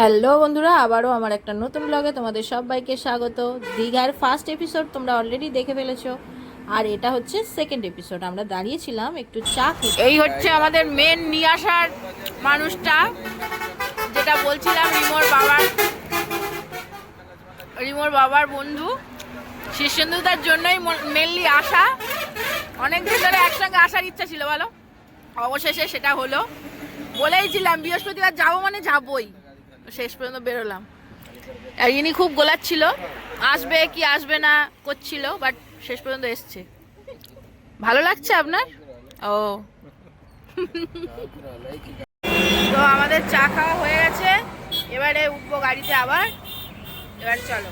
Hello বন্ধুরা, আবারও আমার একটা নতুন ব্লগে তোমাদের সবাইকে স্বাগত। দীঘার ফার্স্ট এপিসোড তোমরা অলরেডি দেখে ফেলেছো। আর এটা হচ্ছে সেকেন্ড এপিসোড আমরা দাঁড়িয়েছিলাম একটু চা এই হচ্ছে আমাদের মেন নিয়ে আসার মানুষটা, যেটা বলছিলাম রিমোর বাবার রিমোর বাবার বন্ধু। শীর্ষেন্দুদার জন্যই মেনলি আসা। অনেক দিন ধরে একসঙ্গে আসার ইচ্ছা ছিল, বলো। অবশেষে সেটা হলো। বলেইছিলাম, বৃহস্পতিবার যাব মানে যাবোই। শেষ পর্যন্ত বেরোলাম। আর ইনি খুব গোলাচ্ছিল। আসবে কি আসবে না করছিল বাট শেষ পর্যন্ত এসছে। ভালো লাগছে আপনার? ও। তো আমাদের চা খাওয়া হয়ে গেছে। এবারে উঠবো গাড়িতে আবার। এবার চলো।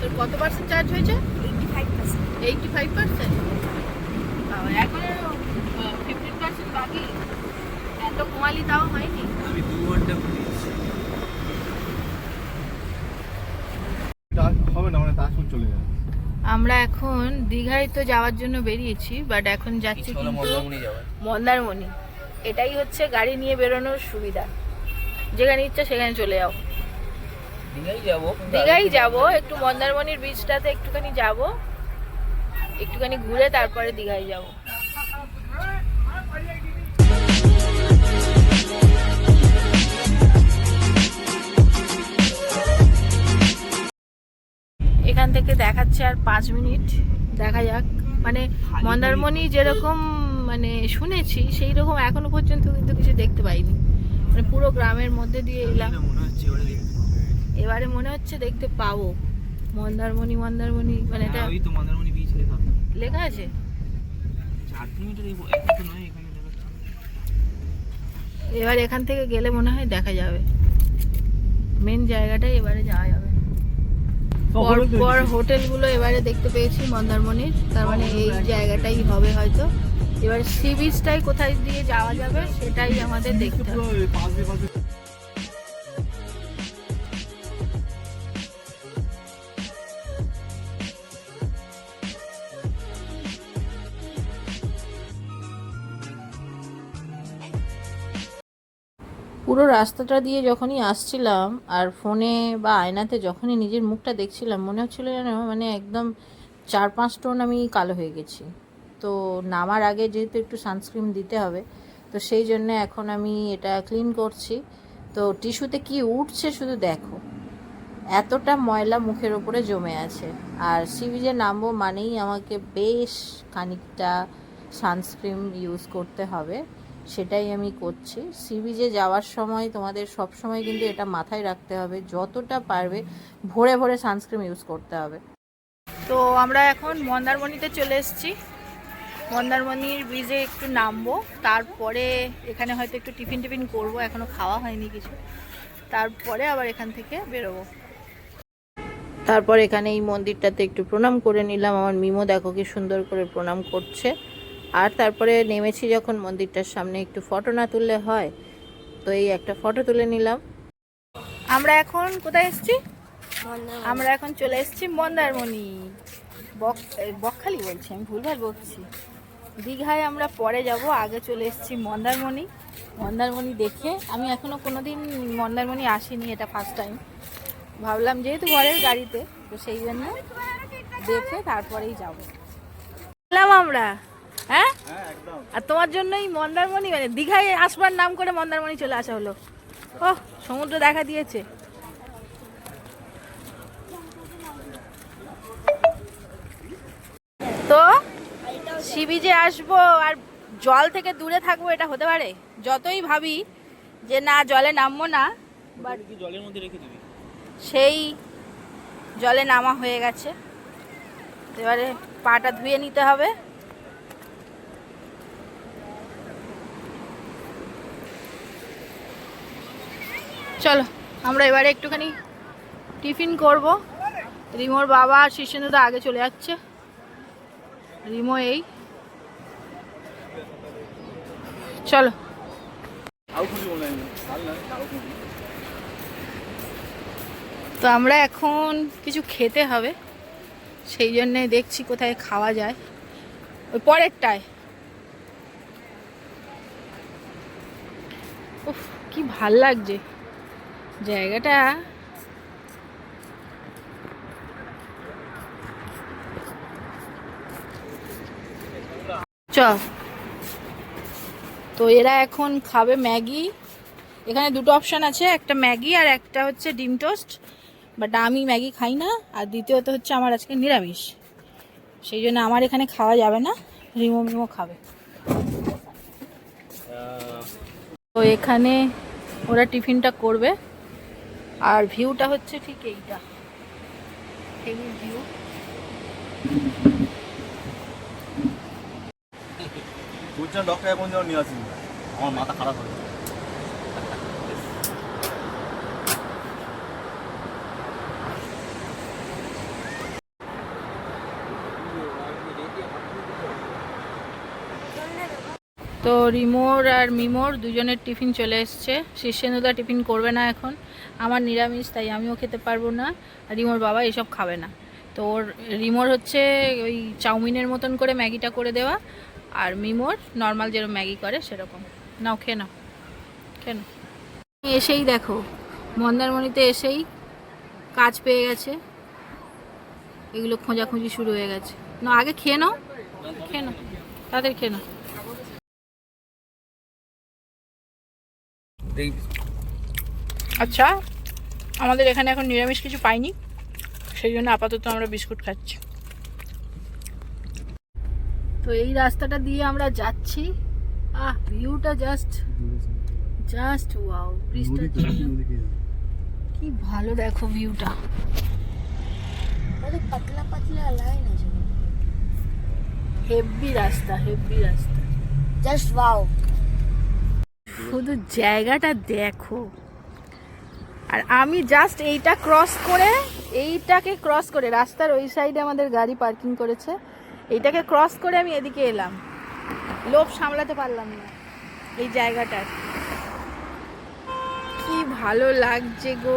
তোর কত পার্সেন্ট চার্জ হয়েছে? এইটি ফাইভ পার্সেন্ট এখন ফিফটিন পার্সেন্ট বাকি। এত কমালি তাও হয়নি। আমি দু ঘণ্টা হবে না মানে তাজপুর চলে যাবে। আমরা এখন দীঘায় তো যাওয়ার জন্য বেরিয়েছি বাট এখন যাচ্ছি কিন্তু মন্দারমণি। এটাই হচ্ছে গাড়ি নিয়ে বেরোনোর সুবিধা। যেখানে ইচ্ছা সেখানে চলে যাও। দীঘাই যাব। দীঘাই যাব একটু মন্দারমণির বিচটাতে একটুখানি যাব। একটুখানি ঘুরে তারপরে দীঘায় যাব। এখান থেকে দেখাচ্ছে আর পাঁচ মিনিট। দেখা যাক। মানে মন্দারমণি যেরকম মানে শুনেছি সেই রকম এখনও পর্যন্ত কিন্তু কিছু দেখতে পাইনি। মানে পুরো গ্রামের মধ্যে দিয়ে এলাম। মনে হচ্ছে এবারে মনে হচ্ছে দেখতে পাবো। মন্দারমণি মন্দারমণি মানে এটা ওই তো মন্দারমণি বিচ লেখা লেখা আছে? চার কিলোমিটার এই এক তো নয় এখানে এবার এখান থেকে গেলে মনে হয় দেখা যাবে। মেন জায়গাটাই এবারে যাওয়া যাবে। পর পর হোটেলগুলো এবারে দেখতে পেয়েছি মন্দারমণির। তার মানে এই জায়গাটাই হবে হয়তো। এবার সি বিচটাই কোথায় দিয়ে যাওয়া যাবে সেটাই আমাদের দেখতে হবে। পুরো রাস্তাটা দিয়ে যখনই আসছিলাম আর ফোনে বা আয়নাতে যখনই নিজের মুখটা দেখছিলাম, মনে হচ্ছিল যেন মানে একদম চার পাঁচ টোন আমি কালো হয়ে গেছি। তো নামার আগে যেহেতু একটু সানস্ক্রিন দিতে হবে, তো সেই জন্য এখন আমি এটা ক্লিন করছি। তো টিস্যুতে কি উঠছে শুধু দেখো। এতটা ময়লা মুখের ওপরে জমে আছে। আর সি বিচে নামবো মানেই আমাকে বেশ খানিকটা সানস্ক্রিন ইউজ করতে হবে। সেটাই আমি করছি। সি বিচে যাওয়ার সময় তোমাদের সব সময় কিন্তু এটা মাথায় রাখতে হবে, যতটা পারবে ভোরে ভোরে সানস্ক্রিন ইউজ করতে হবে। তো আমরা এখন মন্দারমণিতে চলে এসেছি। মন্দারমণির ব্রিজে একটু নামবো, তারপরে এখানে হয়তো একটু টিফিন টিফিন করব, এখনও খাওয়া হয়নি কিছু। তারপরে আবার এখান থেকে বেরোবো। তারপর এখানে এই মন্দিরটাতে একটু প্রণাম করে নিলাম। আমার মিমো দেখো কি সুন্দর করে প্রণাম করছে। আর তারপরে নেমেছি যখন মন্দিরটার সামনে একটু ফটো না তুললে হয় তো এই একটা ফটো তুলে নিলাম। আমরা এখন কোথায় এসছি? আমরা এখন চলে এসেছি মন্দারমণি। বক বকখালি বলছি আমি ভুলভাল বকছি। দীঘায় আমরা পরে যাব আগে চলে এসেছি মন্দারমণি। মন্দারমণি দেখে আমি এখনও কোনোদিন মন্দারমণি আসিনি এটা ফার্স্ট টাইম ভাবলাম যেহেতু ঘরের গাড়িতে তো সেই জন্য দেখে তারপরেই যাব। আমরা। হ্যাঁ? আর তোমার জন্যই মন্দারমণি মানে দীঘায় আসবার নাম করে মন্দারমণি চলে আসা হলো। ও সমুদ্র দেখা দিয়েছে। তো সি বিচে আসব আর জল থেকে দূরে থাকব এটা হতে পারে? যতই ভাবি যে না জলে নামবো না বাট জলের মধ্যে রেখে দিবি? সেই জলে নামা হয়ে গেছে। এবারে পাটা ধুয়ে নিতে হবে। চলো, আমরা এবারে একটুখানি টিফিন করব। রিমোর বাবা আর শিষ্যেন্দু আগে চলে যাচ্ছে। রিমো এই। চলো। তো আমরা এখন কিছু খেতে হবে, সেই জন্যে দেখছি কোথায় খাওয়া যায়। ওই পরেরটায়। উফ, কি ভালো লাগছে। জায়গাটা। চ তো এরা এখন খাবে ম্যাগি। এখানে দুটো অপশান আছে, একটা ম্যাগি আর একটা হচ্ছে ডিম টোস্ট। বাট আমি ম্যাগি খাই না, আর দ্বিতীয়ত হচ্ছে আমার আজকে নিরামিষ। সেই জন্য আমার এখানে খাওয়া যাবে না, রিমো মিমো খাবে। তো এখানে ওরা টিফিনটা করবে। আর ভিউটা হচ্ছে ঠিক এইটা। হেভি ভিউ বলছিলাম ডক্টর এখন নিয়ে আসি আমার মাথা খারাপ হয়ে গেছে। তো রিমোর আর মিমোর দুজনের টিফিন চলে এসছে। শীর্ষেন্দুদা টিফিন করবে না এখন। আমার নিরামিষ, তাই আমিও খেতে পারব না। আর রিমোর বাবা এসব খাবে না। তো ওর, রিমোর হচ্ছে ওই চাউমিনের মতন করে ম্যাগিটা করে দেওয়া। আর মিমোর নর্মাল যেরকম ম্যাগি করে সেরকম। নাও, খেয়ে নাও। খেয়ে নাও। এসেই দেখো। মন্দারমণিতে এসেই কাজ পেয়ে গেছে। এগুলো খোঁজাখুঁজি শুরু হয়ে গেছে। না আগে খেয়ে নাও। খেয়ে নাও। তাড়াতাড়ি খেয়ে নাও। আচ্ছা আমাদের এখানে এখন নিরামিষ কিছু পাইনি সেই জন্য আপাতত আমরা বিস্কুট খাচ্ছি। তো এই রাস্তাটা দিয়ে আমরা যাচ্ছি। আহ ভিউটা জাস্ট জাস্ট ওয়াও ব্রিজটা কি? ভালো দেখো ভিউটা। পাতলা পাতলা লাইন আছে। হেভি রাস্তা হেভি রাস্তা। জাস্ট ওয়াও শুধু জায়গাটা দেখো। আর আমি জাস্ট এইটা ক্রস করে, এইটাকে ক্রস করে, রাস্তার ওই সাইডে আমাদের গাড়ি পার্কিং করেছে। এইটাকে ক্রস করে আমি এদিকে এলাম। লোভ সামলাতে পারলাম না এই জায়গাটার। কি ভালো লাগছে গো।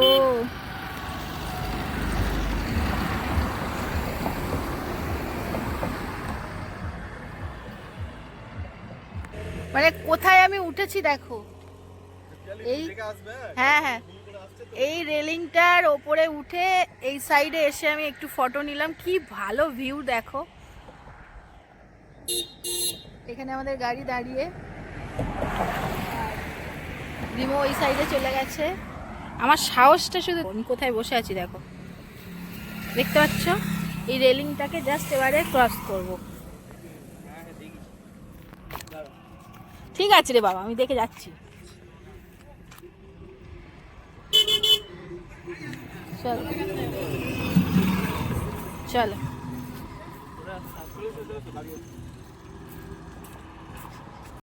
মানে কোথায় আমি উঠেছি দেখো। এই হ্যাঁ হ্যাঁ। এই রেলিংটার ওপরে উঠে এই সাইডে এসে আমি একটু ফটো নিলাম। কি ভালো ভিউ দেখো। এখানে আমাদের গাড়ি দাঁড়িয়ে। রিমো ওই সাইডে চলে গেছে। আমার সাহসটা শুধু আমি কোথায় বসে আছি দেখো। দেখতে পাচ্ছ? এই রেলিংটাকে জাস্ট এবারে ক্রস করব। ঠিক আছে রে বাবা, আমি দেখে যাচ্ছি। চলো। চলো।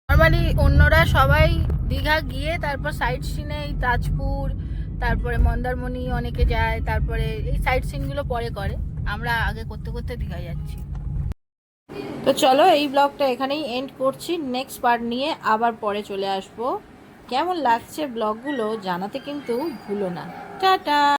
নর্মালি অন্যরা সবাই দীঘা গিয়ে তারপর সাইড সিনে এই তাজপুর, তারপরে মন্দারমণি অনেকে যায়, তারপরে এই সাইড সিনগুলো পরে করে। আমরা আগে করতে করতে দীঘা যাচ্ছি। তো চলো এই ব্লগটা এখানেই এন্ড করছি। নেক্সট পার্ট নিয়ে আবার পরে চলে আসব। কেমন লাগছে ব্লগগুলো জানাতে কিন্তু ভুলো না। টাটা!